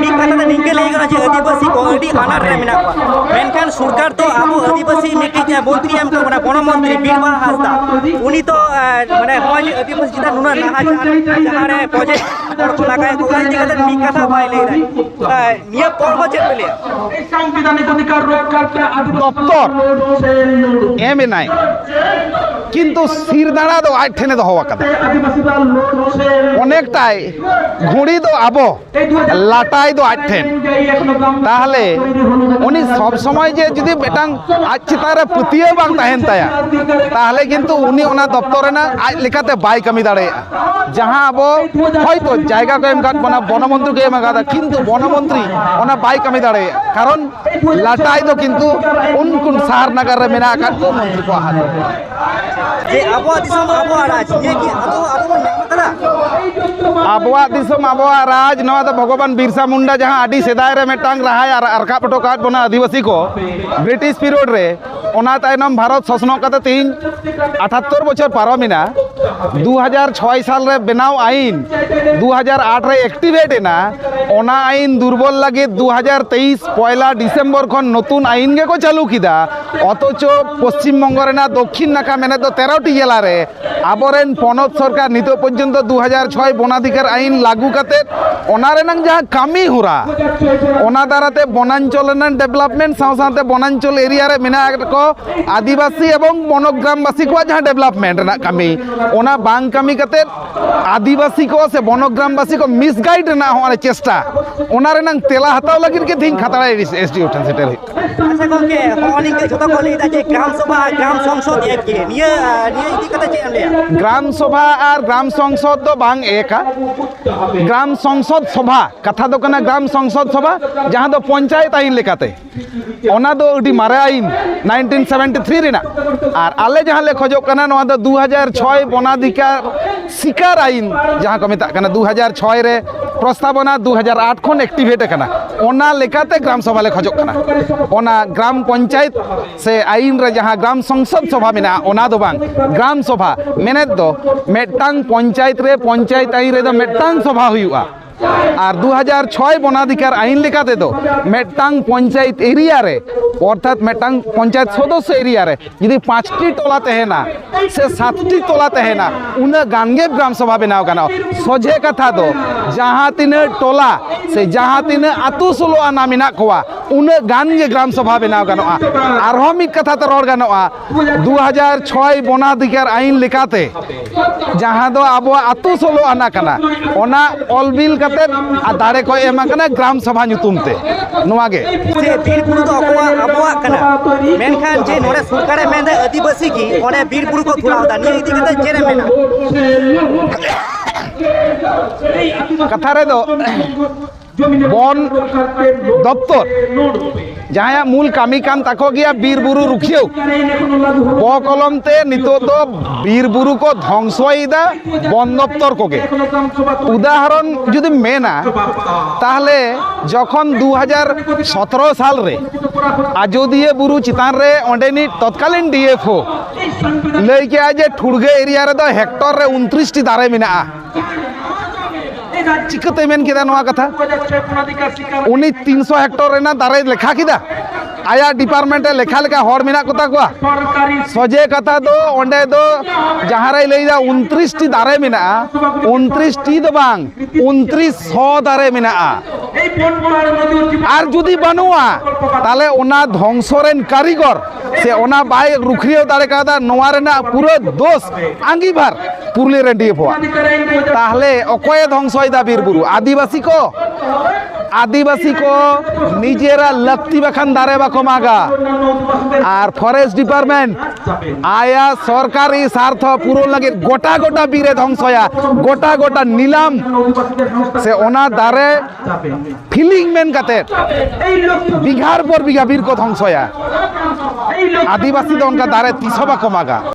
ᱴᱷᱤᱠ ᱠᱟᱛᱷᱟ ᱫᱚ ᱱᱤᱝᱠᱟᱹ ᱞᱟᱹᱭ ᱜᱟᱱᱚᱜᱼᱟ ᱡᱮ ᱟᱹᱫᱤᱵᱟᱹᱥᱤ ᱠᱚ ᱟᱹᱰᱤ ᱟᱱᱟᱴ ᱨᱮ ᱢᱮᱱᱟᱜ ᱠᱚᱣᱟ ᱢᱮᱱᱠᱷᱟᱱ ᱥᱚᱨᱠᱟᱨ ᱫᱚ ᱟᱵᱚ ᱟᱹᱫᱤᱵᱟᱹᱥᱤ ᱢᱤᱫᱴᱤᱡ ᱢᱚᱱᱛᱨᱤ ᱮᱢ ᱠᱟᱜ ᱵᱚᱱᱟ ᱵᱚᱱᱚ ᱢᱚᱱᱛᱨᱤ ᱵᱤᱨᱵᱟ ᱦᱟᱸᱥᱫᱟ ᱩᱱᱤ ᱫᱚ ᱢᱟᱱᱮ ᱱᱚᱜᱼᱚᱭ ᱟᱹᱫᱤᱵᱟᱹᱥᱤ ᱪᱮᱛᱟᱱ ᱱᱩᱱᱟᱹᱜ ᱞᱟᱦᱟ ᱡᱟᱦᱟᱸ ᱨᱮ ᱯᱨᱚᱡᱮᱠᱴ আমাদের এলাকায় গোগাই জেলাদের কিন্তু আট ঠেনে দো কথা অনেকটাই ঘুড়ি তো আবো লাটাই তো আট ঠেন। তাহলে উনি সবসময় যে যদি মেটান আজ চিতারে পুতিয়ে বাং তাহেন তায়া তাহলে কিন্তু উনি ওনা দপ্তরে না আজ লেখাতে বাই কামি দাঁড়ায় যাহা আবো হয়তো જાયગા કો એમ કાત બના વનમંત્રી કે એમ કાતા કિંતુ વનમંત્રી ઓના બાઈક અમે દાડે કારણ લાટાઈ તો કિંતુ ઉન કુન સાર નગર રે મેના કાત કો મંત્રી કો હાથ જે આબો દિસમ આબો રાજ જે કે આતો આતો আবহাওয়া দিশম আবহাওয়া রাজ নয় তো ভগবান বিরসা মুন্ডা যাহা আডি সেদায় রে মেটাং রাহায় আর আরকা পটো কাজ বনা আদিবাসী কো। ব্রিটিশ পিরিয়ড রে তাইনম ভারত শাসন কাতে তিন 78 বছর পারমিনা দু হাজার ছয় সালে বেনাও আইন দু হাজার আট রে অ্যাক্টিভেট এনা ওনা আইন দুর্বল লাগে দু হাজার তেইশ পয়লা ডিসেম্বর খন নতুন আইন গে চালু কিদা, অথচ পশ্চিমবঙ্গ রেনা দক্ষিণ নাকা মেনে তো তেরোটি জেলারে, আবরেন পনত সরকার নিত পর্যন্ত দু হাজার ছয় বনাধিকার আইন লাগু কাতে রেনাং যাহা কামি হুরা। ওনা দ্বারাতে বনাঞ্চল ডেভেলপমেন্ট সাথে সাথে বনাঞ্চল এরিয়া রে মেনা আদিবাসী এবং বনগ্রামবাসী কো যাহা ডেভেলপমেন্ট কামি। ওনা বাং কামি কাতে আদিবাসী কে বনগ্রামবাসী মিসগাইড না হওয়ার চেষ্টা। ওনার তেলা হাতাও লাগির দিন খাতারাই এস ডি উঠান সেটা সকলকে অনেকে যত কলিতা যে গ্রাম সভা গ্রাম সংসদ একই নিয়ে নিয়ে ইতি কথা চেয়ে আনলে গ্রাম সভা আর গ্রাম সংসদ তো বাং একা গ্রাম সংসদ সভা কথা দো কানা গ্রাম সংসদ সভা যাহা দো পঞ্চায়েত আইন লেকাতে ᱚᱱᱟ ᱫᱚ ᱟᱹᱰᱤ ᱢᱟᱨᱮ ᱟᱹᱭᱤᱱ 1973 ᱨᱮᱱᱟᱜ ᱟᱨ ᱟᱞᱮ ᱡᱟᱦᱟᱸ ᱞᱮ ᱠᱷᱚᱡᱚᱜ ᱠᱟᱱᱟ ᱱᱚᱣᱟ ᱫᱚ 2006 ᱵᱚᱱᱟᱫᱷᱤᱠᱟᱨ ᱥᱤᱠᱟᱨ ᱟᱹᱭᱤᱱ ᱡᱟᱦᱟᱸ ᱠᱚ ᱢᱮᱛᱟᱜ ᱠᱟᱱᱟ 2006 ᱨᱮ ᱯᱨᱚᱥᱛᱟᱵᱚᱱᱟ 2008 ᱠᱷᱚᱱ ᱮᱠᱴᱤᱵᱷᱮᱴ ᱟᱠᱟᱱᱟ ওনা ᱞᱮᱠᱟᱛᱮ গ্রাম সভা লে ᱠᱷᱚᱡᱚᱜ ᱠᱟᱱᱟ ওনা গ্রাম পঞ্চায়েত সে আইন ᱨᱮ ᱡᱟᱦᱟᱸ গ্রাম সংসদ সভা ᱢᱮᱱᱟᱜᱼᱟ ওনা দো গ্রাম সভা ᱢᱤᱫᱴᱟᱝ পঞ্চায়েত রে পঞ্চায়েত আইন রে ᱥᱚᱵᱷᱟ সভা ᱟᱨ ᱫᱩ ᱦᱟᱡᱟᱨ ᱪᱷᱚᱭ ᱵᱚᱱᱟᱫᱷᱤᱠᱟᱨ ᱟᱹᱭᱤᱱ ᱞᱮᱠᱟᱛᱮ ᱫᱚ ᱢᱤᱫᱴᱟᱝ ᱯᱚᱧᱪᱟᱭᱮᱛ ᱮᱨᱤᱭᱟ ᱨᱮ ᱚᱨᱛᱷᱟᱛ ᱢᱤᱫᱴᱟᱝ ᱯᱚᱧᱪᱟᱭᱮᱛ ᱥᱚᱫᱚᱥᱥᱚ ᱮᱨᱤᱭᱟ ᱨᱮ ᱡᱩᱫᱤ ᱯᱟᱸᱪᱴᱤ ᱴᱚᱞᱟ ᱛᱟᱦᱮᱱᱟ ᱥᱮ ᱥᱟᱛᱴᱤ ᱴᱚᱞᱟ ᱛᱟᱦᱮᱱᱟ ᱩᱱᱟᱹᱜ ᱜᱟᱱᱜᱮ ᱜᱨᱟᱢ ᱥᱚᱵᱷᱟ ᱵᱮᱱᱟᱣ ᱜᱟᱱᱚᱜᱼᱟ ᱥᱚᱡᱷᱮ ᱠᱟᱛᱷᱟ ᱫᱚ ᱡᱟᱦᱟᱸ ᱛᱤᱱᱟᱹᱜ ᱴᱚᱞᱟ ᱥᱮ ᱡᱟᱦᱟᱸ ᱛᱤᱱᱟᱹᱜ ᱟᱛᱳ ᱥᱳᱞᱳ ᱟᱱᱟ ᱢᱮᱱᱟᱜ ᱠᱚᱣᱟ ᱩᱱᱟᱹᱜ ᱜᱟᱱ ᱜᱮ ᱜᱨᱟᱢ ᱥᱚᱵᱷᱟ ᱵᱮᱱᱟᱣ ᱜᱟᱱᱚᱜᱼᱟ ᱟᱨᱦᱚᱸ ᱢᱤᱫ ᱠᱟᱛᱷᱟ ᱛᱮ ᱨᱚᱲ ᱜᱟᱱᱚᱜᱼᱟ ᱫᱩ ᱦᱟᱡᱟᱨ ᱪᱷᱚᱭ ᱵᱚᱱᱟᱫᱷᱤᱠᱟᱨ ᱟᱹᱭᱤᱱ ᱞᱮᱠᱟᱛᱮ ᱡᱟᱦᱟᱸ ᱫᱚ ᱟᱵᱚᱣᱟᱜ ᱟᱹᱛᱩ ᱥᱳᱞᱳ ᱟᱱᱟ ᱠᱟᱱᱟ ᱚᱱᱟ ᱚᱞ ᱵᱤᱞ ᱠᱟᱛᱮᱫ ᱟᱨ ᱫᱟᱲᱮ ᱠᱚ ᱮᱢ ᱟᱠᱟᱱᱟ ᱜᱨᱟᱢ ᱥᱚᱵᱷᱟ ᱧᱩᱛᱩᱢ ᱛᱮ ᱱᱚᱣᱟ ᱜᱮ ᱵᱤᱨ ᱵᱩᱨᱩ ᱫᱚ ᱟᱵᱚᱣᱟᱜ ᱟᱵᱚᱣᱟᱜ ᱠᱟᱱᱟ ᱢᱮᱱᱠᱷᱟᱱ ᱡᱮ ᱱᱚᱰᱮ ᱥᱚᱨᱠᱟᱨᱮ ᱢᱮᱱᱫᱟ ᱟᱹᱫᱤᱵᱟᱹᱥᱤ ᱜᱮ ᱚᱸᱰᱮ ᱵᱤᱨ ᱵᱩᱨᱩ ᱠᱚ ᱛᱷᱚᱲᱟᱣᱫᱟ ᱱᱤᱭᱟᱹ ᱤᱫᱤ ᱠᱟᱛᱮ ᱪᱮᱫ ᱮ ᱢᱮᱱᱟ ᱠᱟᱛᱷᱟ ᱨᱮᱫᱚ বন দপ্তর ᱡᱟᱦᱟᱸᱭᱟᱜ ᱢᱩᱞ ᱠᱟᱹᱢᱤ ᱠᱟᱱ ᱛᱟᱠᱚ ᱜᱮᱭᱟ ᱵᱤᱨ ᱵᱩᱨᱩ ᱨᱩᱠᱷᱤᱭᱟᱹᱣ ᱵᱚ ᱠᱚᱞᱚᱢ তে নিতোগ ᱫᱚ বীর বুরু কো ধ্বংসইদা বন দপ্তর কোগে উদাহরণ যদি মেনা তাহলে যখন দু হাজার সতেরো সাল রে আজোদিয়া বুরু চিতান রে অঁডেনি তৎকালীন ডিএফও লই কে যে ঠুড়গে এরিয়া রে দো হেক্টর রে উনত্রিশটি ᱪᱤᱠᱟᱹᱛᱮ ᱢᱮᱱ ᱠᱮᱫᱟ ᱱᱚᱣᱟ ᱠᱟᱛᱷᱟ ᱩᱱᱤ 300 ᱦᱮᱠᱴᱚᱨ ᱨᱮᱱᱟᱜ ᱫᱟᱨᱮᱭ ᱞᱮᱠᱷᱟ ᱠᱮᱫᱟ ᱟᱭᱟ ᱰᱤᱯᱟᱨᱴᱢᱮᱱᱴ ᱨᱮ ᱞᱮᱠᱷᱟ ᱞᱮᱠᱟ ᱦᱚᱲ ᱢᱮᱱᱟᱜ ᱠᱚᱛᱟ ᱠᱚᱣᱟ ᱥᱚᱡᱮ ᱠᱟᱛᱷᱟ ᱫᱚ ᱚᱸᱰᱮ ᱫᱚ ᱡᱟᱦᱟᱸᱨᱮᱭ ᱞᱟᱹᱭᱫᱟ 29 ᱴᱤ ᱫᱟᱨᱮ ᱢᱮᱱᱟᱜᱼᱟ 29 ᱴᱤ ᱫᱚ ᱵᱟᱝ 2900 ᱫᱟᱨᱮ ᱢᱮᱱᱟᱜᱼᱟ ᱟᱨ ᱡᱩᱫᱤ ᱵᱟᱹᱱᱩᱜᱼᱟ ᱛᱟᱦᱞᱮ ᱚᱱᱟ ধ্বংস ᱨᱮᱱ ᱠᱟᱹᱨᱤᱜᱚᱨ ᱥᱮ ᱚᱱᱟ ᱵᱟᱭ ᱨᱩᱠᱷᱤᱭᱟᱹᱣ ᱫᱟᱲᱮ ᱠᱟᱣᱫᱟ ᱱᱚᱣᱟ ᱨᱮᱱᱟᱜ ᱯᱩᱨᱟᱹ ᱫᱳᱥ ᱟᱸᱜᱤᱵᱷᱟᱨ রেন ডিএফওয়া তাহলে অকয়ে ধ্বংসইদা বীর বুরু আদিবাসী কো? আদিবাসী কো? নিজেরা লক্তি বাখান দারে বাকো মাগা। আর ফরেস্ট ডিপার্টমেন্ট, আয়া সরকারি স্বার্থ পূরণ লাগে গোটা গোটা বীরে ধ্বংসয়া গোটা গোটা নিলাম। সে ওনা দারে ফিলিং মেন কাতে বিঘার পর বিঘা বীর কো ধ্বংসয়া আদিবাসী তো অনকা দারে তিসবা কমাগা